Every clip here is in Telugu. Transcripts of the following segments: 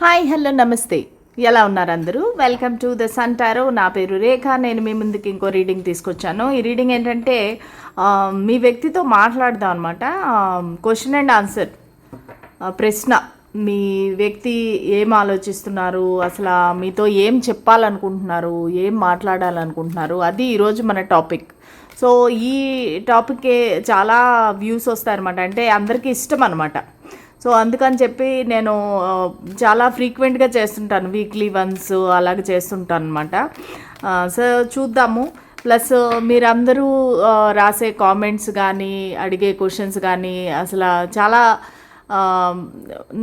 హాయ్ హలో నమస్తే. ఎలా ఉన్నారు అందరూ? Welcome to the sun tarot నా పేరు రేఖ నేను మీ ముందుకి ఇంకో రీడింగ్ తీసుకొచ్చాను. ఈ రీడింగ్ ఏంటంటే మీ వ్యక్తితో మాట్లాడదాం అనమాట క్వశ్చన్ అండ్ ఆన్సర్ ప్రశ్న. మీ వ్యక్తి ఏం ఆలోచిస్తున్నారు? అసలు మీతో ఏం చెప్పాలనుకుంటున్నారు? ఏం మాట్లాడాలనుకుంటున్నారు? అది ఈరోజు మన టాపిక్ సో ఈ టాపిక్కే చాలా వ్యూస్ వస్తాయన్నమాట. అంటే అందరికీ ఇష్టం అనమాట సో అందుకని చెప్పి నేను చాలా ఫ్రీక్వెంట్గా చేస్తుంటాను వీక్లీ వన్స్ అలాగే చేస్తుంటాను అనమాట సో చూద్దాము. ప్లస్ మీరందరూ రాసే కామెంట్స్ కానీ అడిగే క్వశ్చన్స్ కానీ అసలు చాలా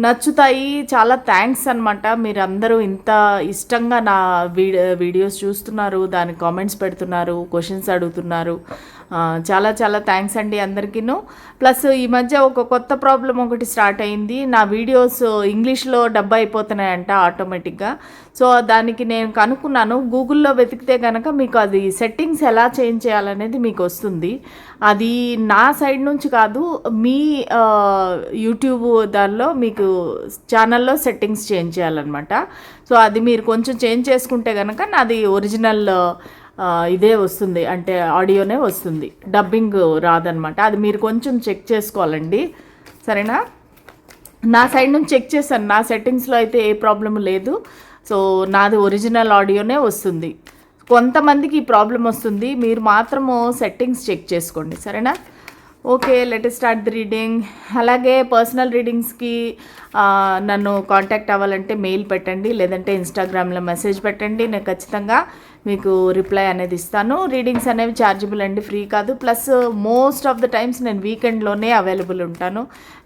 నచ్చుతాయి. చాలా థ్యాంక్స్ అనమాట మీరందరూ ఇంత ఇష్టంగా నా వీడియో వీడియోస్ చూస్తున్నారు దాని కామెంట్స్ పెడుతున్నారు క్వశ్చన్స్ అడుగుతున్నారు. చాలా చాలా థ్యాంక్స్ అండి అందరికీను. ప్లస్ ఈ మధ్య ఒక కొత్త ప్రాబ్లం ఒకటి స్టార్ట్ అయింది. నా వీడియోస్ ఇంగ్లీష్లో డబ్బా అయిపోతున్నాయంట ఆటోమేటిక్గా సో దానికి నేను కనుక్కున్నాను. గూగుల్లో వెతికితే కనుక మీకు అది సెట్టింగ్స్ ఎలా చేంజ్ చేయాలనేది మీకు వస్తుంది. అది నా సైడ్ నుంచి కాదు మీ యూట్యూబ్ దానిలో మీకు ఛానల్లో సెట్టింగ్స్ చేంజ్ చేయాలన్నమాట. సో అది మీరు కొంచెం చేంజ్ చేసుకుంటే కనుక నాది ఒరిజినల్ ఇదే వస్తుంది. అంటే ఆడియోనే వస్తుంది. డబ్బింగ్ రాదనమాట. అది మీరు కొంచెం చెక్ చేసుకోవాలండి. సరేనా? నా సైడ్ నుంచి చెక్ చేశాను. నా సెట్టింగ్స్లో అయితే ఏ ప్రాబ్లం లేదు. సో నాది ఒరిజినల్ ఆడియోనే వస్తుంది. కొంతమందికి ఈ ప్రాబ్లం వస్తుంది. మీరు మాత్రము సెట్టింగ్స్ చెక్ చేసుకోండి. సరేనా? Okay let start the reading అలాగే పర్సనల్ రీడింగ్స్కి నన్ను కాంటాక్ట్ అవ్వాలంటే మెయిల్ పెట్టండి. లేదంటే ఇన్స్టాగ్రామ్లో మెసేజ్ పెట్టండి. నేను ఖచ్చితంగా మీకు రిప్లై అనేది ఇస్తాను. రీడింగ్స్ అనేవి ఛార్జబుల్ అండి ఫ్రీ కాదు. Plus most of the times నేను వీకెండ్లోనే అవైలబుల్ ఉంటాను.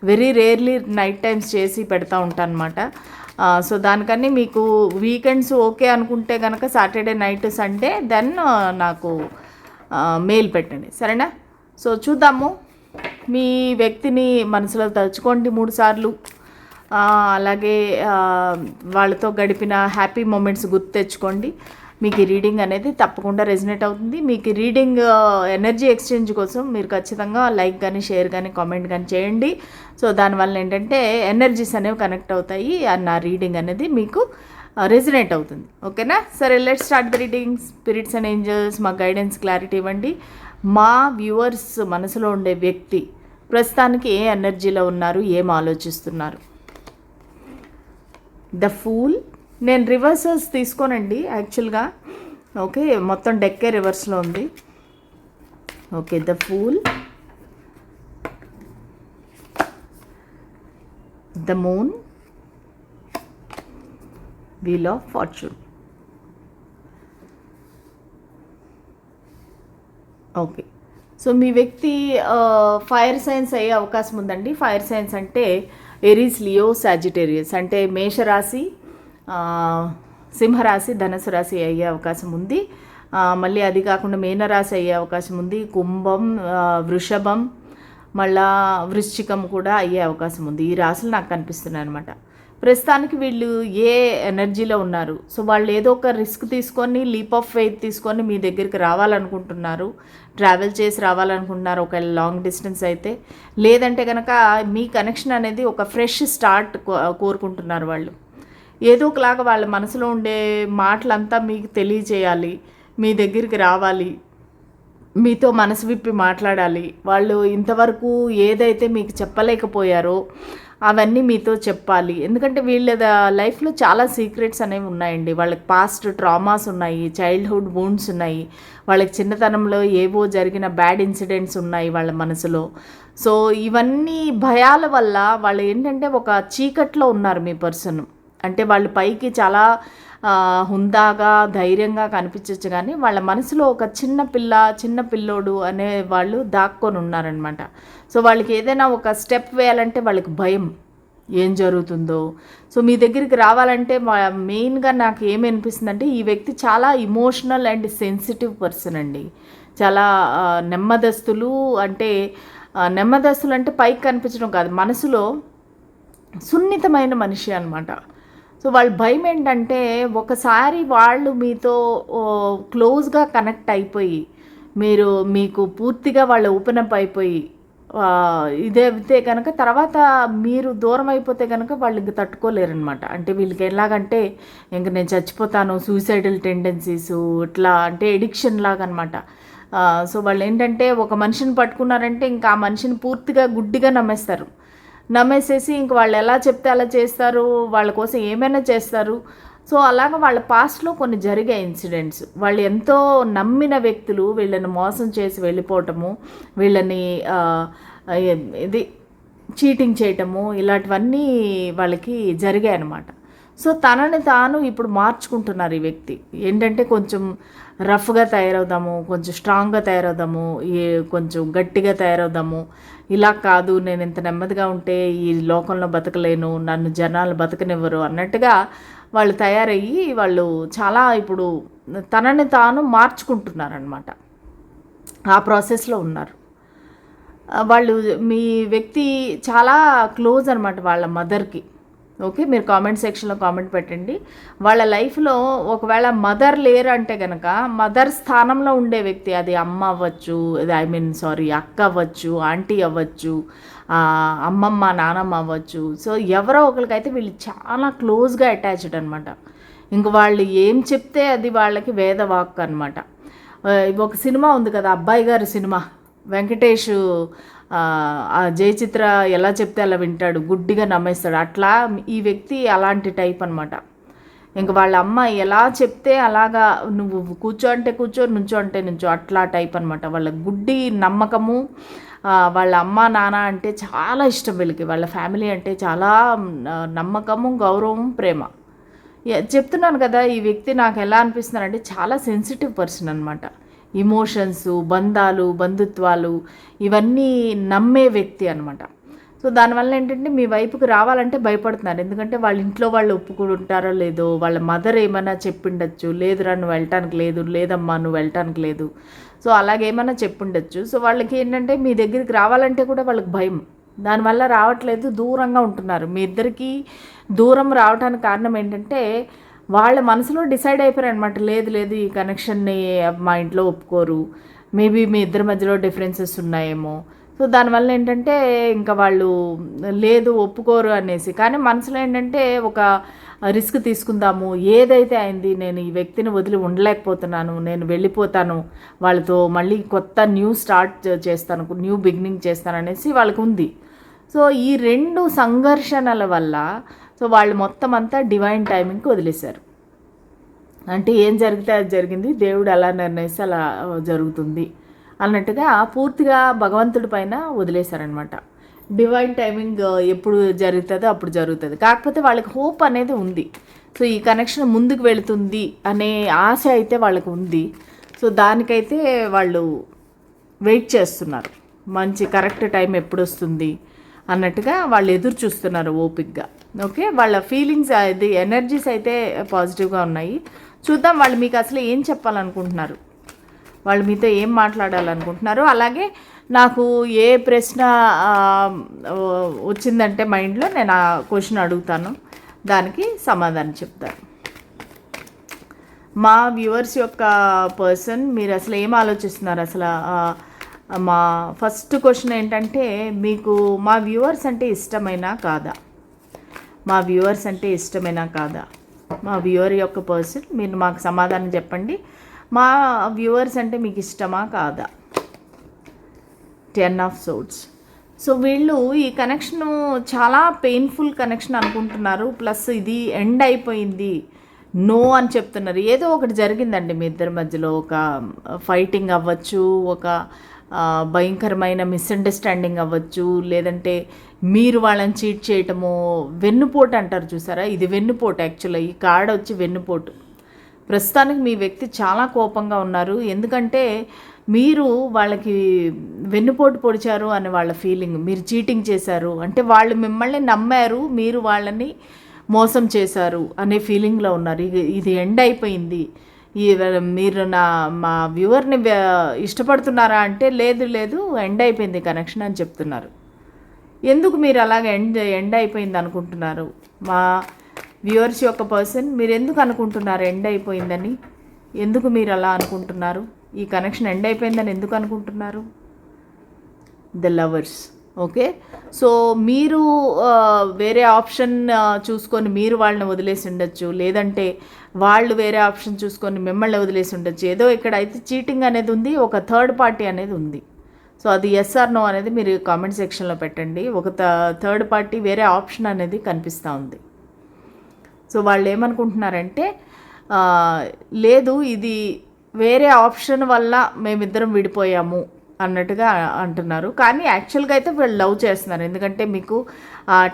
వెరీ రేర్లీ నైట్ టైమ్స్ చేసి పెడతా ఉంటాను అనమాట సో దానికని మీకు వీకెండ్స్ ఓకే అనుకుంటే కనుక సాటర్డే నైట్ సండే దెన్ నాకు మెయిల్ పెట్టండి. సరేనా? సో చూద్దాము. మీ వ్యక్తిని మనసులో తలుచుకోండి మూడు సార్లు. అలాగే వాళ్ళతో గడిపిన హ్యాపీ మూమెంట్స్ గుర్తు తెచ్చుకోండి. మీకు ఈ రీడింగ్ అనేది తప్పకుండా రెజినేట్ అవుతుంది. మీకు రీడింగ్ ఎనర్జీ ఎక్స్చేంజ్ కోసం మీరు ఖచ్చితంగా లైక్ కానీ షేర్ కానీ కామెంట్ కానీ చేయండి. సో దానివల్ల ఏంటంటే ఎనర్జీస్ అనేవి కనెక్ట్ అవుతాయి అండ్ నా రీడింగ్ అనేది మీకు రెజినేట్ అవుతుంది. ఓకేనా? సరే let start the reading spirits and angels మా గైడెన్స్ క్లారిటీ ఇవ్వండి. మా వ్యూవర్స్ మనసులో ఉండే వ్యక్తి ప్రస్తుతానికి ఏ ఎనర్జీలో ఉన్నారు? ఏం ఆలోచిస్తున్నారు? ద ఫూల్ నేను రివర్సల్స్ తీసుకోనండి యాక్చువల్గా ఓకే మొత్తం డెక్కే రివర్స్లో ఉంది. Okay the fool the moon wheel of fortune okay so మీ వ్యక్తి ఫైర్ సైన్స్ అయ్యే అవకాశం ఉందండి. ఫైర్ సైన్స్ అంటే ఎరీస్ లియో సాజిటేరియస్ అంటే మేషరాశి సింహరాశి ధనుసు రాశి అయ్యే అవకాశం ఉంది. మళ్ళీ అది కాకుండా మీనరాశి అయ్యే అవకాశం ఉంది. కుంభం వృషభం మళ్ళా వృశ్చికం కూడా అయ్యే అవకాశం ఉంది. ఈ రాశులు నాకు కనిపిస్తున్నాయి అనమాట ప్రస్తుతానికి వీళ్ళు ఏ ఎనర్జీలో ఉన్నారు? సో వాళ్ళు ఏదో ఒక రిస్క్ తీసుకొని లీప్ ఆఫ్ ఫెయిత్ తీసుకొని మీ దగ్గరికి రావాలనుకుంటున్నారు. ట్రావెల్ చేసి రావాలనుకుంటున్నారు ఒక లాంగ్ డిస్టెన్స్ అయితే. లేదంటే కనుక మీ కనెక్షన్ అనేది ఒక ఫ్రెష్ స్టార్ట్ కోరుకుంటున్నారు వాళ్ళు. ఏదో ఒకలాగా వాళ్ళ మనసులో ఉండే మాటలంతా మీకు తెలియజేయాలి మీ దగ్గరికి రావాలి మీతో మనసు విప్పి మాట్లాడాలి. వాళ్ళు ఇంతవరకు ఏదైతే మీకు చెప్పలేకపోయారో అవన్నీ మీతో చెప్పాలి. ఎందుకంటే వీళ్ళ లైఫ్లో చాలా సీక్రెట్స్ అనేవి ఉన్నాయండి. వాళ్ళకి పాస్ట్ ట్రామాస్ ఉన్నాయి చైల్డ్హుడ్ వూండ్స్ ఉన్నాయి వాళ్ళకి చిన్నతనంలో ఏవో జరిగిన బ్యాడ్ ఇన్సిడెంట్స్ ఉన్నాయి వాళ్ళ మనసులో. సో ఇవన్నీ భయాల వల్ల వాళ్ళు ఏంటంటే ఒక చీకట్లో ఉన్నారు మీ పర్సన్. అంటే వాళ్ళు పైకి చాలా హుందాగా ధైర్యంగా కనిపించవచ్చు కానీ వాళ్ళ మనసులో ఒక చిన్న పిల్ల చిన్న పిల్లోడు అనే వాళ్ళు దాక్కొని ఉన్నారనమాట సో వాళ్ళకి ఏదైనా ఒక స్టెప్ వేయాలంటే వాళ్ళకి భయం. ఏం జరుగుతుందో. సో మీ దగ్గరికి రావాలంటే మెయిన్గా నాకు ఏమి అంటే ఈ వ్యక్తి చాలా ఇమోషనల్ అండ్ సెన్సిటివ్ పర్సన్ అండి. చాలా నెమ్మదస్తులు అంటే నెమ్మదస్తులు అంటే పైకి కనిపించడం కాదు. మనసులో సున్నితమైన మనిషి అనమాట సో వాళ్ళ భయం ఏంటంటే ఒకసారి వాళ్ళు మీతో క్లోజ్గా కనెక్ట్ అయిపోయి మీరు మీకు పూర్తిగా వాళ్ళు ఓపెన్ అప్ అయిపోయి ఇదే ఇదైతే కనుక తర్వాత మీరు దూరం అయిపోతే కనుక వాళ్ళు ఇంక తట్టుకోలేరనమాట అంటే వీళ్ళకి ఎలాగంటే ఇంక నేను చచ్చిపోతాను సూసైడల్ టెండెన్సీస్ ఇట్లా అంటే ఎడిక్షన్ లాగా అనమాట సో వాళ్ళు ఏంటంటే ఒక మనిషిని పట్టుకున్నారంటే ఇంకా ఆ మనిషిని పూర్తిగా గుడ్డిగా నమ్మేస్తారు. నమ్మేసేసి ఇంక వాళ్ళు ఎలా చెప్తే అలా చేస్తారు వాళ్ళ కోసం ఏమైనా చేస్తారు. సో అలాగ వాళ్ళ పాస్ట్లో కొన్ని జరిగే ఇన్సిడెంట్స్. వాళ్ళు ఎంతో నమ్మిన వ్యక్తులు వీళ్ళని మోసం చేసి వెళ్ళిపోవటము వీళ్ళని ఇది చీటింగ్ చేయటము ఇలాంటివన్నీ వాళ్ళకి జరిగాయి అన్నమాట సో తనని తాను ఇప్పుడు మార్చుకుంటున్నారు ఈ వ్యక్తి. ఏంటంటే కొంచెం రఫ్గా తయారవుదాము కొంచెం స్ట్రాంగ్గా తయారవుదాము ఈ కొంచెం గట్టిగా తయారవుదాము. ఇలా కాదు నేను ఇంత నెమ్మదిగా ఉంటే ఈ లోకంలో బతకలేను నన్ను జనాలు బతకనివ్వరు అన్నట్టుగా వాళ్ళు తయారయ్యి వాళ్ళు చాలా ఇప్పుడు తనని తాను మార్చుకుంటున్నారనమాట ఆ ప్రాసెస్లో ఉన్నారు. వాళ్ళు మీ వ్యక్తి చాలా క్లోజ్ అనమాట వాళ్ళ మదర్కి. ఓకే మీరు కామెంట్ సెక్షన్లో కామెంట్ పెట్టండి. వాళ్ళ లైఫ్లో ఒకవేళ మదర్ లేరు అంటే కనుక మదర్ స్థానంలో ఉండే వ్యక్తి అది అమ్మ అవ్వచ్చు ఐ మీన్ సారీ అక్క అవ్వచ్చు ఆంటీ అవ్వచ్చు అమ్మమ్మ నానమ్మ అవ్వచ్చు. సో ఎవరో ఒకరికైతే వీళ్ళు చాలా క్లోజ్గా అటాచ్డ్ అనమాట ఇంక వాళ్ళు ఏం చెప్తే అది వాళ్ళకి వేదవాక్ అనమాట ఒక సినిమా ఉంది కదా అబ్బాయి గారి సినిమా వెంకటేష్ జయచిత్ర ఎలా చెప్తే అలా వింటాడు గుడ్డిగా నమ్మేస్తాడు. అట్లా ఈ వ్యక్తి అలాంటి టైప్ అనమాట ఇంక వాళ్ళ అమ్మ ఎలా చెప్తే అలాగా నువ్వు కూర్చో అంటే కూర్చో నుంచో అంటే నుంచో అట్లా టైప్ అనమాట వాళ్ళ గుడ్డి నమ్మకము వాళ్ళ అమ్మ నాన్న అంటే చాలా ఇష్టం వీళ్ళకి. వాళ్ళ ఫ్యామిలీ అంటే చాలా నమ్మకము గౌరవం ప్రేమ. చెప్తున్నాను కదా ఈ వ్యక్తి నాకు ఎలా అనిపిస్తున్నారంటే చాలా సెన్సిటివ్ పర్సన్ అనమాట ఇమోషన్స్ బంధాలు బంధుత్వాలు ఇవన్నీ నమ్మే వ్యక్తి అనమాట సో దానివల్ల ఏంటంటే మీ వైపుకి రావాలంటే భయపడుతున్నారు. ఎందుకంటే వాళ్ళ ఇంట్లో వాళ్ళు ఒప్పుకుంటారో లేదో వాళ్ళ మదర్ ఏమైనా చెప్పిండొచ్చు లేదురా నువ్వు వెళ్ళటానికి లేదు లేదమ్మా నువ్వు వెళ్ళటానికి లేదు. సో అలాగేమైనా చెప్పిండొచ్చు. సో వాళ్ళకి ఏంటంటే మీ దగ్గరికి రావాలంటే కూడా వాళ్ళకి భయం. దానివల్ల రావట్లేదు దూరంగా ఉంటున్నారు. మీ ఇద్దరికి దూరం రావడానికి కారణం ఏంటంటే వాళ్ళ మనసులో డిసైడ్ అయిపోయారు అనమాట లేదు లేదు ఈ కనెక్షన్ని మా ఇంట్లో ఒప్పుకోరు. మేబీ మీ ఇద్దరి మధ్యలో డిఫరెన్సెస్ ఉన్నాయేమో. సో దానివల్ల ఏంటంటే ఇంకా వాళ్ళు లేదు ఒప్పుకోరు అనేసి. కానీ మనసులో ఏంటంటే ఒక రిస్క్ తీసుకుందాము. ఏదైతే అయింది నేను ఈ వ్యక్తిని వదిలి ఉండలేకపోతున్నాను నేను వెళ్ళిపోతాను వాళ్ళతో మళ్ళీ కొత్త న్యూ స్టార్ట్ చేస్తాను న్యూ బిగినింగ్ చేస్తాను అనేసి వాళ్ళకు ఉంది. సో ఈ రెండు సంఘర్షణల వల్ల సో వాళ్ళు మొత్తం అంతా డివైన్ టైమింగ్కి వదిలేశారు. అంటే ఏం జరిగితే అది జరిగింది దేవుడు అలా నిర్ణయిస్తే అలా జరుగుతుంది అన్నట్టుగా పూర్తిగా భగవంతుడి పైన వదిలేశారనమాట డివైన్ టైమింగ్ ఎప్పుడు జరుగుతుందో అప్పుడు జరుగుతుంది. కాకపోతే వాళ్ళకి హోప్ అనేది ఉంది. సో ఈ కనెక్షన్ ముందుకు వెళుతుంది అనే ఆశ అయితే వాళ్ళకి ఉంది. సో దానికైతే వాళ్ళు వెయిట్ చేస్తున్నారు. మంచి కరెక్ట్ టైం ఎప్పుడు వస్తుంది అన్నట్టుగా వాళ్ళు ఎదురు చూస్తున్నారు ఓపిక్గా ఓకే వాళ్ళ ఫీలింగ్స్ అది ఎనర్జీస్ అయితే పాజిటివ్గా ఉన్నాయి. చూద్దాం వాళ్ళు మీకు అసలు ఏం చెప్పాలనుకుంటున్నారు. వాళ్ళు మీతో ఏం మాట్లాడాలనుకుంటున్నారు. అలాగే నాకు ఏ ప్రశ్న వచ్చిందంటే మైండ్లో నేను ఆ క్వశ్చన్ అడుగుతాను. దానికి సమాధానం చెప్తాను. మా వ్యూవర్స్ యొక్క పర్సన్ మీరు అసలు ఏం ఆలోచిస్తున్నారు? అసలు మా ఫస్ట్ క్వశ్చన్ ఏంటంటే మీకు మా వ్యూవర్స్ అంటే ఇష్టమైనా కాదా? మా వ్యూవర్స్ అంటే ఇష్టమైనా కాదా? మా వ్యూవర్ యొక్క పర్సన్ మీరు మాకు సమాధానం చెప్పండి. మా వ్యూవర్స్ అంటే మీకు ఇష్టమా కాదా? Ten of swords. సో వీళ్ళు ఈ కనెక్షన్ చాలా పెయిన్ఫుల్ కనెక్షన్ అనుకుంటున్నారు. ప్లస్ ఇది ఎండ్ అయిపోయింది. నో అని చెప్తున్నారు. ఏదో ఒకటి జరిగిందండి మీ ఇద్దరి మధ్యలో. ఒక ఫైటింగ్ అవ్వచ్చు ఒక భయంకరమైన మిస్అండర్స్టాండింగ్ అవ్వచ్చు లేదంటే మీరు వాళ్ళని చీట్ చేయటము వెన్నుపోటు అంటారు చూసారా? ఇది వెన్నుపోటు యాక్చువల్గా ఈ కార్డ్ వచ్చి వెన్నుపోటు. ప్రస్తుతానికి మీ వ్యక్తి చాలా కోపంగా ఉన్నారు. ఎందుకంటే మీరు వాళ్ళకి వెన్నుపోటు పొడిచారు అనే వాళ్ళ ఫీలింగ్ మీరు చీటింగ్ చేశారు. అంటే వాళ్ళు మిమ్మల్ని నమ్మారు మీరు వాళ్ళని మోసం చేశారు అనే ఫీలింగ్లో ఉన్నారు. ఇది ఇది ఎండ్ అయిపోయింది. ఈ మీరు నా మా వ్యూవర్ని ఇష్టపడుతున్నారా అంటే లేదు లేదు ఎండ్ అయిపోయింది కనెక్షన్ అని చెప్తున్నారు. ఎందుకు మీరు అలాగ ఎండ్ ఎండ్ అయిపోయింది అనుకుంటున్నారు? మా వ్యూవర్స్ యొక్క పర్సన్ మీరు ఎందుకు అనుకుంటున్నారు ఎండ్ అయిపోయిందని? ఎందుకు మీరు అలా అనుకుంటున్నారు? ఈ కనెక్షన్ ఎండ్ అయిపోయిందని ఎందుకు అనుకుంటున్నారు? The lovers. ఓకే? సో మీరు వేరే ఆప్షన్ చూసుకొని మీరు వాళ్ళని వదిలేసి ఉండొచ్చు. లేదంటే వాళ్ళు వేరే ఆప్షన్ చూసుకొని మిమ్మల్ని వదిలేసి ఉండొచ్చు. ఏదో ఇక్కడ అయితే చీటింగ్ అనేది ఉంది ఒక థర్డ్ పార్టీ అనేది ఉంది. సో అది ఎస్ ఆర్ నో అనేది మీరు కామెంట్ సెక్షన్లో పెట్టండి. ఒక థర్డ్ పార్టీ వేరే ఆప్షన్ అనేది కనిపిస్తూ ఉంది. సో వాళ్ళు ఏమనుకుంటున్నారంటే లేదు ఇది వేరే ఆప్షన్ వల్ల మేమిద్దరం విడిపోయాము. అన్నట్టుగా అంటున్నారు. కానీ యాక్చువల్గా అయితే వీళ్ళు లవ్ చేస్తున్నారు. ఎందుకంటే మీకు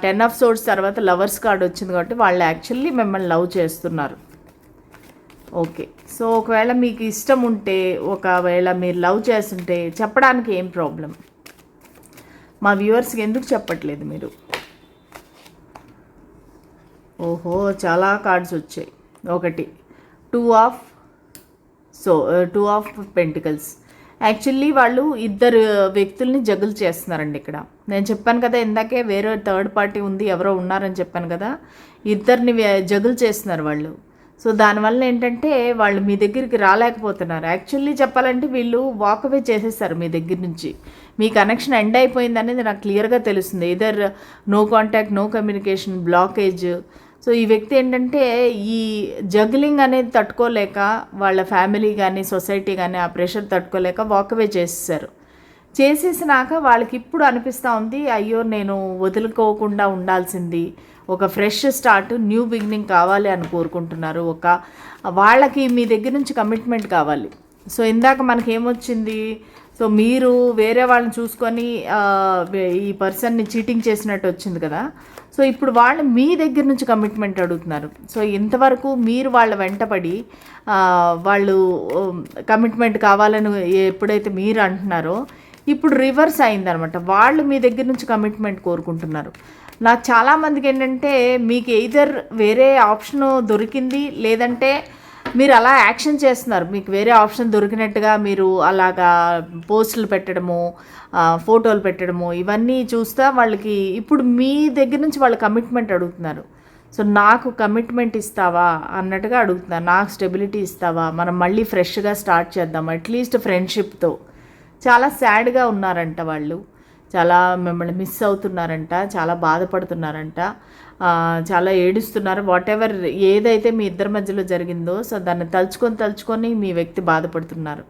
టెన్ ఆఫ్ సోర్స్ తర్వాత లవర్స్ కార్డ్ వచ్చింది కాబట్టి వాళ్ళు యాక్చువల్లీ మిమ్మల్ని లవ్ చేస్తున్నారు. ఓకే. సో ఒకవేళ మీకు ఇష్టం ఉంటే ఒకవేళ మీరు లవ్ చేస్తుంటే చెప్పడానికి ఏం ప్రాబ్లం? మా వ్యూవర్స్కి ఎందుకు చెప్పట్లేదు మీరు? ఓహో చాలా కార్డ్స్ వచ్చాయి. ఒకటి two of so two of pentacles. Actually వాళ్ళు ఇద్దరు వ్యక్తుల్ని జగులు చేస్తున్నారండి ఇక్కడ. నేను చెప్పాను కదా ఇందాకే వేరే థర్డ్ పార్టీ ఉంది ఎవరో ఉన్నారని చెప్పాను కదా ఇద్దరిని జగులు చేస్తున్నారు వాళ్ళు. సో దానివల్ల ఏంటంటే వాళ్ళు మీ దగ్గరికి రాలేకపోతున్నారు. యాక్చువల్లీ చెప్పాలంటే వీళ్ళు వాక్ అవే చేసేస్తారు మీ దగ్గర నుంచి. మీ కనెక్షన్ ఎండ్ అయిపోయింది అనేది నాకు క్లియర్గా తెలుస్తుంది. Either no contact no communication blockage so ఈ వ్యక్తి ఏంటంటే ఈ జగ్లింగ్ అనేది తట్టుకోలేక వాళ్ళ ఫ్యామిలీ కానీ సొసైటీ కానీ ఆ ప్రెషర్ తట్టుకోలేక వాకవే చేసేసారు చేసేసినాక వాళ్ళకి ఇప్పుడు అనిపిస్తూ ఉంది అయ్యో నేను వదులుకోకుండా ఉండాల్సింది. ఒక ఫ్రెష్ స్టార్ట్ న్యూ బిగినింగ్ కావాలి అని కోరుకుంటున్నారు. ఒక వాళ్ళకి మీ దగ్గర నుంచి కమిట్మెంట్ కావాలి. సో ఇందాక మనకి ఏమొచ్చింది సో మీరు వేరే వాళ్ళని చూసుకొని ఈ పర్సన్ని చీటింగ్ చేసినట్టు వచ్చింది కదా. సో ఇప్పుడు వాళ్ళు మీ దగ్గర నుంచి కమిట్మెంట్ అడుగుతున్నారు. సో ఇంతవరకు మీరు వాళ్ళ వెంటపడి వాళ్ళు కమిట్మెంట్ కావాలని ఎప్పుడైతే మీరు అంటున్నారో ఇప్పుడు రివర్స్ అయిందనమాట. వాళ్ళు మీ దగ్గర నుంచి కమిట్మెంట్ కోరుకుంటున్నారు. నాకు చాలామందికి ఏంటంటే మీకు ఎయిదర్ వేరే ఆప్షన్ దొరికింది లేదంటే మీరు అలా యాక్షన్ చేస్తున్నారు. మీకు వేరే ఆప్షన్ దొరికినట్టుగా మీరు అలాగా పోస్టులు పెట్టడము ఫోటోలు పెట్టడము ఇవన్నీ చూస్తా వాళ్ళకి ఇప్పుడు మీ దగ్గర నుంచి వాళ్ళు కమిట్మెంట్ అడుగుతున్నారు. సో నాకు కమిట్మెంట్ ఇస్తావా అన్నట్టుగా అడుగుతున్నారు. నాకు స్టెబిలిటీ ఇస్తావా? మనం మళ్ళీ ఫ్రెష్గా స్టార్ట్ చేద్దాం అట్లీస్ట్ ఫ్రెండ్షిప్తో చాలా సాడ్గా ఉన్నారంట వాళ్ళు. చాలా మిమ్మల్ని మిస్ అవుతున్నారంట చాలా బాధపడుతున్నారంట. చాలా ఏడుస్తున్నారు. వాట్ ఎవర్ ఏదైతే మీ ఇద్దరి మధ్యలో జరిగిందో సో దాన్ని తలుచుకొని తలుచుకొని మీ వ్యక్తి బాధపడుతున్నారు.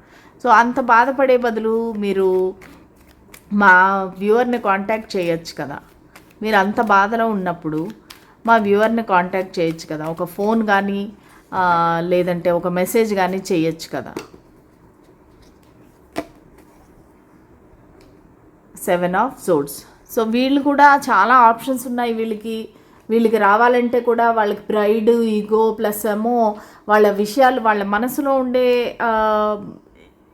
సో అంత బాధపడే బదులు మీరు మా వ్యూవర్ని కాంటాక్ట్ చేయొచ్చు కదా. మీరు అంత బాధలో ఉన్నప్పుడు మా వ్యూవర్ని కాంటాక్ట్ చేయొచ్చు కదా. ఒక ఫోన్ కానీ లేదంటే ఒక మెసేజ్ కానీ చేయొచ్చు కదా. సెవెన్ ఆఫ్ సోడ్స్ సో వీళ్ళు కూడా చాలా ఆప్షన్స్ ఉన్నాయి వీళ్ళకి. వీళ్ళకి రావాలంటే కూడా వాళ్ళకి ప్రైడ్ ఈగో ప్లస్ ఏమో వాళ్ళ విషయాలు వాళ్ళ మనసులో ఉండే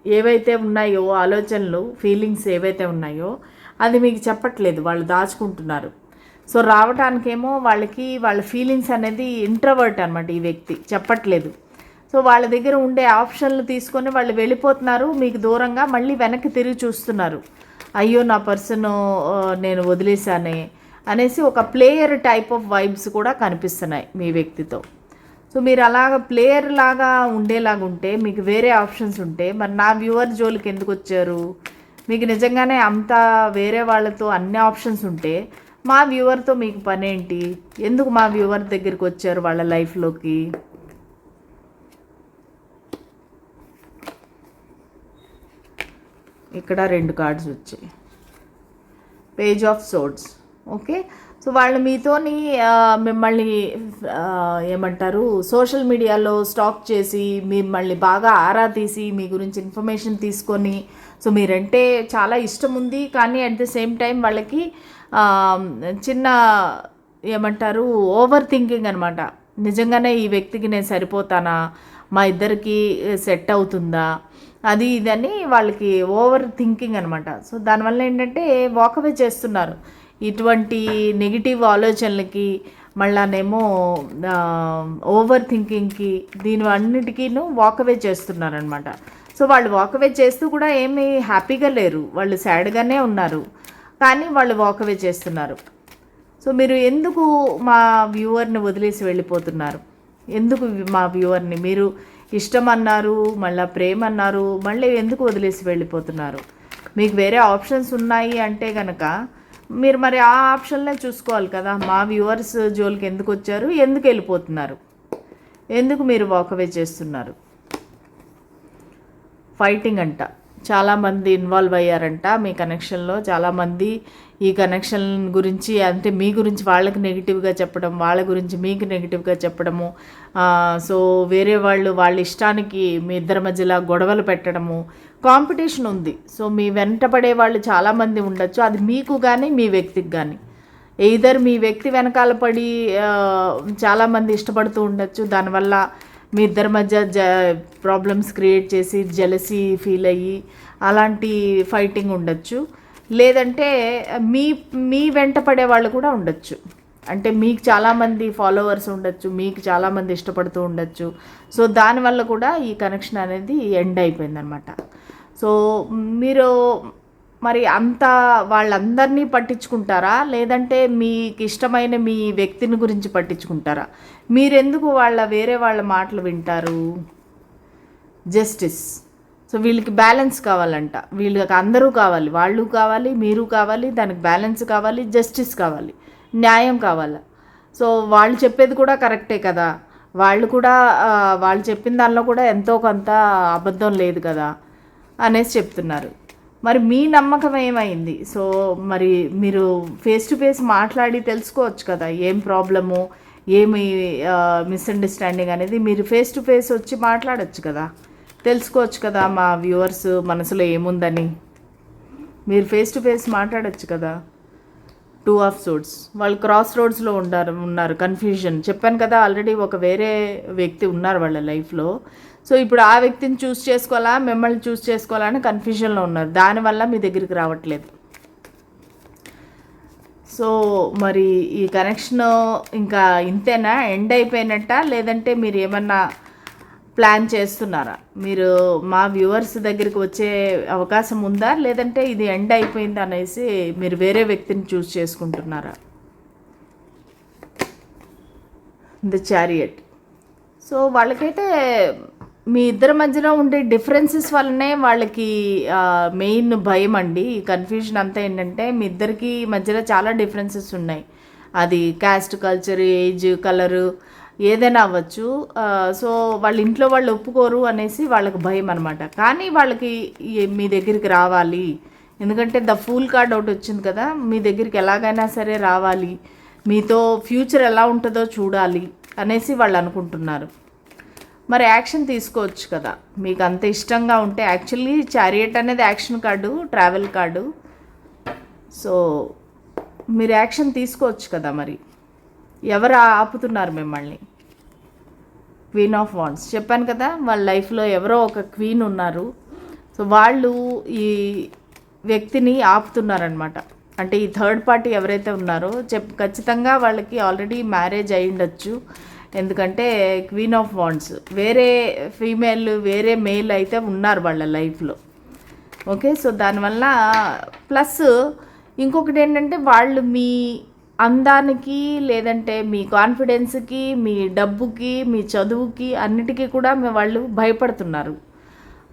ఏవైతే ఉన్నాయో ఆలోచనలు ఫీలింగ్స్ ఏవైతే ఉన్నాయో అది మీకు చెప్పట్లేదు వాళ్ళు దాచుకుంటున్నారు. సో రావటానికేమో వాళ్ళకి వాళ్ళ ఫీలింగ్స్ అనేది ఇంట్రవర్ట్ అనమాట ఈ వ్యక్తి చెప్పట్లేదు. సో వాళ్ళ దగ్గర ఉండే ఆప్షన్లు తీసుకొని వాళ్ళు వెళ్ళిపోతున్నారు మీకు దూరంగా మళ్ళీ వెనక్కి తిరిగి చూస్తున్నారు. అయ్యో నా పర్సన్ నేను వదిలేశానే అనేసి ఒక ప్లేయర్ టైప్ ఆఫ్ వైబ్స్ కూడా కనిపిస్తున్నాయి మీ వ్యక్తితో. సో మీరు అలాగ ప్లేయర్ లాగా ఉండేలాగా ఉంటే మీకు వేరే ఆప్షన్స్ ఉంటే మరి నా వ్యూవర్ జోలికి ఎందుకు వచ్చారు? మీకు నిజంగానే అంత వేరే వాళ్ళతో అన్ని ఆప్షన్స్ ఉంటే మా వ్యూవర్తో మీకు పనేంటి? ఎందుకు మా వ్యూవర్ దగ్గరికి వచ్చారు వాళ్ళ లైఫ్లోకి ఇక్కడ రెండు కార్డ్స్ వచ్చాయి. Page of swords okay so వాళ్ళు మీతోని మిమ్మల్ని ఏమంటారు సోషల్ మీడియాలో స్టాక్ చేసి మిమ్మల్ని బాగా ఆరా తీసి మీ గురించి ఇన్ఫర్మేషన్ తీసుకొని సో మీరంటే చాలా ఇష్టం ఉంది. కానీ అట్ ద సేమ్ టైం వాళ్ళకి చిన్న ఏమంటారు ఓవర్ థింకింగ్ అనమాట నిజంగానే ఈ వ్యక్తికి నేను సరిపోతానా? మా ఇద్దరికి సెట్ అవుతుందా? అది ఇదని వాళ్ళకి ఓవర్ థింకింగ్ అనమాట సో దానివల్ల ఏంటంటే వాకవే చేస్తున్నారు. ఇటువంటి నెగిటివ్ ఆలోచనలకి మళ్ళానేమో ఓవర్ థింకింగ్కి దీని అన్నిటికీను వాకవే చేస్తున్నారనమాట సో వాళ్ళు వాకవే చేస్తూ కూడా ఏమీ హ్యాపీగా లేరు. వాళ్ళు సాడ్గానే ఉన్నారు. కానీ వాళ్ళు వాకవే చేస్తున్నారు. సో మీరు ఎందుకు మా వ్యూవర్ని వదిలేసి వెళ్ళిపోతున్నారు? ఎందుకు మా వ్యూవర్ని మీరు ఇష్టం అన్నారు మళ్ళీ ప్రేమ అన్నారు మళ్ళీ ఎందుకు వదిలేసి వెళ్ళిపోతున్నారు? మీకు వేరే ఆప్షన్స్ ఉన్నాయి అంటే కనుక మీరు మరి ఆ ఆప్షన్లే చూసుకోవాలి కదా. మా వ్యూవర్స్ జోలికి ఎందుకు వచ్చారు? ఎందుకు వెళ్ళిపోతున్నారు? ఎందుకు మీరు వాకవే చేస్తున్నారు? ఫైటింగ్ అంట. చాలామంది ఇన్వాల్వ్ అయ్యారంట మీ కనెక్షన్లో. చాలామంది ఈ కనెక్షన్ గురించి అంటే మీ గురించి వాళ్ళకి నెగిటివ్గా చెప్పడం వాళ్ళ గురించి మీకు నెగిటివ్గా చెప్పడము సో వేరే వాళ్ళు వాళ్ళ ఇష్టానికి మీ ఇద్దరి మధ్యలో గొడవలు పెట్టడము కాంపిటీషన్ ఉంది. సో మీ వెంటపడే వాళ్ళు చాలామంది ఉండొచ్చు. అది మీకు కానీ మీ వ్యక్తికి కానీ ఎయిదర్ మీ వ్యక్తి వెనకాల పడి చాలామంది ఇష్టపడుతూ ఉండొచ్చు. దానివల్ల మీ ఇద్దరి మధ్య జ ప్రాబ్లమ్స్ క్రియేట్ చేసి జెలసీ ఫీల్ అయ్యి అలాంటి ఫైటింగ్ ఉండొచ్చు. లేదంటే మీ మీ వెంట పడే వాళ్ళు కూడా ఉండొచ్చు. అంటే మీకు చాలామంది ఫాలోవర్స్ ఉండొచ్చు మీకు చాలామంది ఇష్టపడుతూ ఉండొచ్చు. సో దానివల్ల కూడా ఈ కనెక్షన్ అనేది ఎండ్ అయిపోయిందనమాట సో మీరు మరి అంత వాళ్ళందరినీ పట్టించుకుంటారా? లేదంటే మీకు ఇష్టమైన మీ వ్యక్తిని గురించి పట్టించుకుంటారా? మీరెందుకు వాళ్ళ వేరే వాళ్ళ మాటలు వింటారు? జస్టిస్. సో వీళ్ళకి బ్యాలెన్స్ కావాలంట. వీళ్ళకి అందరూ కావాలి. వాళ్ళు కావాలి మీరు కావాలి దానికి బ్యాలెన్స్ కావాలి జస్టిస్ కావాలి. న్యాయం కావాలి. సో వాళ్ళు చెప్పేది కూడా కరెక్టే కదా. వాళ్ళు కూడా వాళ్ళు చెప్పిన దానిలో కూడా ఎంతో కొంత అబద్ధం లేదు కదా అనేసి చెప్తున్నారు. మరి మీ నమ్మకం ఏమైంది? సో మరి మీరు ఫేస్ టు ఫేస్ మాట్లాడి తెలుసుకోవచ్చు కదా ఏం ప్రాబ్లము ఏమి మిస్అండర్స్టాండింగ్ అనేది మీరు ఫేస్ టు ఫేస్ వచ్చి మాట్లాడచ్చు కదా తెలుసుకోవచ్చు కదా మా వ్యూవర్స్ మనసులో ఏముందని. మీరు ఫేస్ టు ఫేస్ మాట్లాడచ్చు కదా టూ ఆఫ్ సోడ్స్ వాళ్ళు క్రాస్ రోడ్స్లో ఉన్నారు ఉన్నారు కన్ఫ్యూజన్ చెప్పాను కదా ఆల్రెడీ ఒక వేరే వ్యక్తి ఉన్నారు వాళ్ళ లైఫ్లో సో ఇప్పుడు ఆ వ్యక్తిని చూస్ చేసుకోవాలా? మిమ్మల్ని చూస్ చేసుకోవాలా అని కన్ఫ్యూజన్లో ఉన్నారు. దానివల్ల మీ దగ్గరికి రావట్లేదు. సో మరి ఈ కనెక్షన్ ఇంకా ఇంతేనా? ఎండ్ అయిపోయినట్ట? లేదంటే మీరు ఏమన్నా ప్లాన్ చేస్తున్నారా? మీరు మా వ్యూవర్స్ దగ్గరికి వచ్చే అవకాశం ఉందా? లేదంటే ఇది ఎండ్ అయిపోయింది అనేసి మీరు వేరే వ్యక్తిని చూస్ చేసుకుంటున్నారా? The chariot. సో వాళ్ళకైతే మీ ఇద్దరి మధ్యలో ఉండే డిఫరెన్సెస్ వల్లనే వాళ్ళకి మెయిన్ భయం అండి. కన్ఫ్యూజన్ అంతా ఏంటంటే మీ ఇద్దరికి మధ్యలో చాలా డిఫరెన్సెస్ ఉన్నాయి. అది క్యాస్ట్ కల్చర్ ఏజ్ కలరు ఏదైనా అవ్వచ్చు. సో వాళ్ళ ఇంట్లో వాళ్ళు ఒప్పుకోరు అనేసి వాళ్ళకి భయం అనమాట కానీ వాళ్ళకి మీ దగ్గరికి రావాలి. ఎందుకంటే ద ఫూల్ కార్డ్ ఒకటి వచ్చింది కదా మీ దగ్గరికి ఎలాగైనా సరే రావాలి. మీతో ఫ్యూచర్ ఎలా ఉంటుందో చూడాలి అనేసి వాళ్ళు అనుకుంటున్నారు. మరి యాక్షన్ తీసుకోవచ్చు కదా. మీకు అంత ఇష్టంగా ఉంటే యాక్చువల్లీ చారియట్ అనేది action card travel card. So మీరు యాక్షన్ తీసుకోవచ్చు కదా మరి. ఎవరు ఆపుతున్నారు మిమ్మల్ని? క్వీన్ ఆఫ్ వాండ్స్ చెప్పాను కదా వాళ్ళ లైఫ్లో ఎవరో ఒక క్వీన్ ఉన్నారు. సో వాళ్ళు ఈ వ్యక్తిని ఆపుతున్నారనమాట అంటే ఈ థర్డ్ పార్టీ ఎవరైతే ఉన్నారో చెప్ ఖచ్చితంగా వాళ్ళకి ఆల్రెడీ మ్యారేజ్ అయి ఉండొచ్చు ఎందుకంటే క్వీన్ ఆఫ్ వాండ్స్ వేరే ఫీమేల్ వేరే మేల్ అయితే ఉన్నారు వాళ్ళ లైఫ్లో ఓకే సో దానివల్ల ప్లస్ ఇంకొకటి ఏంటంటే వాళ్ళు మీ అందానికి లేదంటే మీ కాన్ఫిడెన్స్కి మీ డబ్బుకి మీ చదువుకి అన్నిటికీ కూడా మీ వాళ్ళు భయపడుతున్నారు.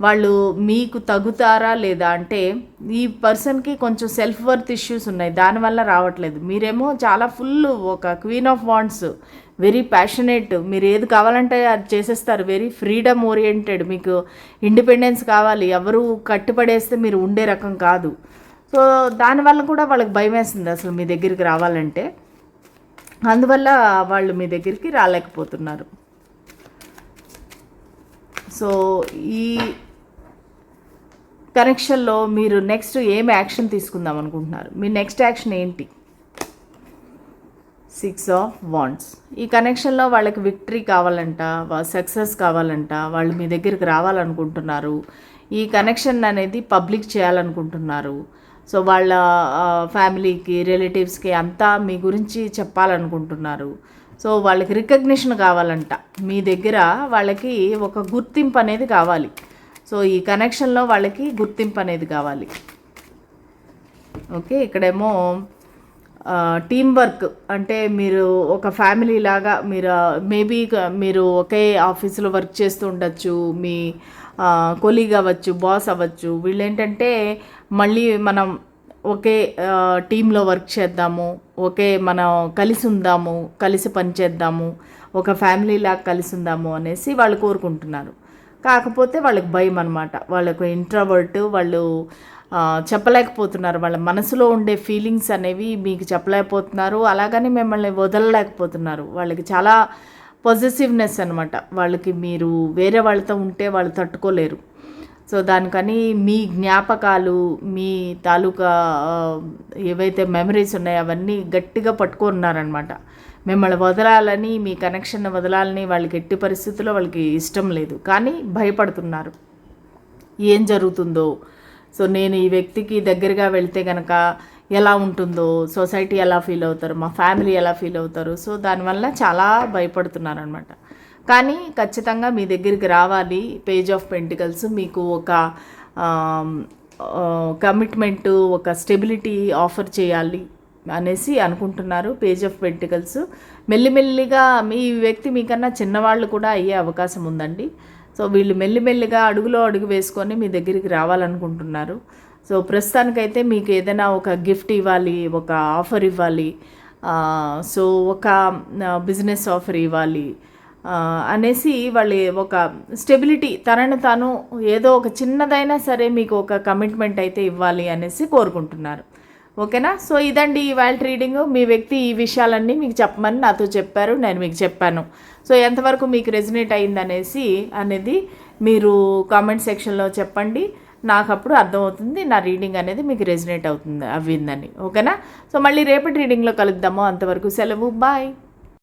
వాళ్ళు మీకు తగ్గుతారా లేదా అంటే ఈ పర్సన్కి కొంచెం సెల్ఫ్ వర్త్ ఇష్యూస్ ఉన్నాయి దానివల్ల రావట్లేదు. మీరేమో చాలా ఫుల్ ఒక queen of wands very passionate మీరు ఏది కావాలంటే అది చేసేస్తారు. వెరీ ఫ్రీడమ్ ఓరియంటెడ్ మీకు ఇండిపెండెన్స్ కావాలి. ఎవరు కట్టుపడేస్తే మీరు ఉండే రకం కాదు. సో దానివల్ల కూడా వాళ్ళకి భయం వేస్తుంది అసలు మీ దగ్గరికి రావాలంటే. అందువల్ల వాళ్ళు మీ దగ్గరికి రాలేకపోతున్నారు. సో ఈ కనెక్షన్లో మీరు నెక్స్ట్ ఏం యాక్షన్ తీసుకుందాం అనుకుంటున్నారు? మీ నెక్స్ట్ యాక్షన్ ఏంటి? సిక్స్ ఆఫ్ వాండ్స్ ఈ కనెక్షన్లో వాళ్ళకి విక్టరీ కావాలంట సక్సెస్ కావాలంట వాళ్ళు మీ దగ్గరికి రావాలనుకుంటున్నారు. ఈ కనెక్షన్ అనేది పబ్లిక్ చేయాలనుకుంటున్నారు. సో వాళ్ళ ఫ్యామిలీకి రిలేటివ్స్కి అంతా మీ గురించి చెప్పాలనుకుంటున్నారు. సో వాళ్ళకి రికగ్నిషన్ కావాలంట. మీ దగ్గర వాళ్ళకి ఒక గుర్తింపు అనేది కావాలి. సో ఈ కనెక్షన్లో వాళ్ళకి గుర్తింపు అనేది కావాలి. ఓకే ఇక్కడేమో టీం వర్క్ అంటే మీరు ఒక ఫ్యామిలీ లాగా మీరు మేబీ మీరు ఒకే ఆఫీసులో వర్క్ చేస్తూ ఉండొచ్చు మీ కొలీగ్ అవ్వచ్చు బాస్ అవ్వచ్చు. వీళ్ళు ఏంటంటే మళ్ళీ మనం ఒకే టీంలో వర్క్ చేద్దాము ఒకే మనం కలిసి ఉందాము కలిసి పనిచేద్దాము ఒక ఫ్యామిలీ లాగా కలిసి ఉందాము అనేసి వాళ్ళు కోరుకుంటున్నారు. కాకపోతే వాళ్ళకి భయం అనమాట వాళ్ళకు ఇంట్రావర్ట్ వాళ్ళు చెప్పలేకపోతున్నారు. వాళ్ళ మనసులో ఉండే ఫీలింగ్స్ అనేవి మీకు చెప్పలేకపోతున్నారు. అలాగని మిమ్మల్ని వదలలేకపోతున్నారు. వాళ్ళకి చాలా పాజిటివ్నెస్ అనమాట వాళ్ళకి మీరు వేరే వాళ్ళతో ఉంటే వాళ్ళు తట్టుకోలేరు. సో దానికని మీ జ్ఞాపకాలు మీ తాలూకా ఏవైతే మెమరీస్ ఉన్నాయో అవన్నీ గట్టిగా పట్టుకున్నారనమాట మిమ్మల్ని వదలాలని మీ కనెక్షన్ వదలాలని వాళ్ళకి ఎట్టి పరిస్థితుల్లో వాళ్ళకి ఇష్టం లేదు. కానీ భయపడుతున్నారు. ఏం జరుగుతుందో సో నేను ఈ వ్యక్తికి దగ్గరగా వెళ్తే కనుక ఎలా ఉంటుందో సొసైటీ ఎలా ఫీల్ అవుతారు మా ఫ్యామిలీ ఎలా ఫీల్ అవుతారు సో దానివల్ల చాలా భయపడుతున్నారు అనమాట కానీ ఖచ్చితంగా మీ దగ్గరికి రావాలి పేజ్ ఆఫ్ పెంటికల్స్ మీకు ఒక కమిట్మెంట్ ఒక స్టెబిలిటీ ఆఫర్ చేయాలి అనేసి అనుకుంటున్నారు పేజ్ ఆఫ్ పెంటికల్స్. మెల్లిమెల్లిగా మీ వ్యక్తి మీకన్నా చిన్నవాళ్ళు కూడా అయ్యే అవకాశం ఉందండి. సో వీళ్ళు మెల్లిమెల్లిగా అడుగులో అడుగు వేసుకొని మీ దగ్గరికి రావాలనుకుంటున్నారు. సో ప్రస్తుతానికైతే మీకు ఏదైనా ఒక గిఫ్ట్ ఇవ్వాలి ఒక ఆఫర్ ఇవ్వాలి సో ఒక బిజినెస్ ఆఫర్ ఇవ్వాలి అనేసి వాళ్ళు ఒక స్టెబిలిటీ తనను తాను ఏదో ఒక చిన్నదైనా సరే మీకు ఒక కమిట్మెంట్ అయితే ఇవ్వాలి అనేసి కోరుకుంటున్నారు. ఓకేనా? సో ఇదండి ఇవాళ రీడింగ్ మీ వ్యక్తి ఈ విషయాలన్నీ మీకు చెప్పమని నాతో చెప్పారు నేను మీకు చెప్పాను. సో ఎంతవరకు మీకు రెజినేట్ అయిందనేసి అనేది మీరు కామెంట్ సెక్షన్లో చెప్పండి. నాకు అప్పుడు అర్థమవుతుంది నా రీడింగ్ అనేది మీకు రెజినేట్ అవుతుంది అవ్విందని. ఓకేనా? సో మళ్ళీ రేపటి రీడింగ్లో కలుద్దాము. అంతవరకు సెలవు. బాయ్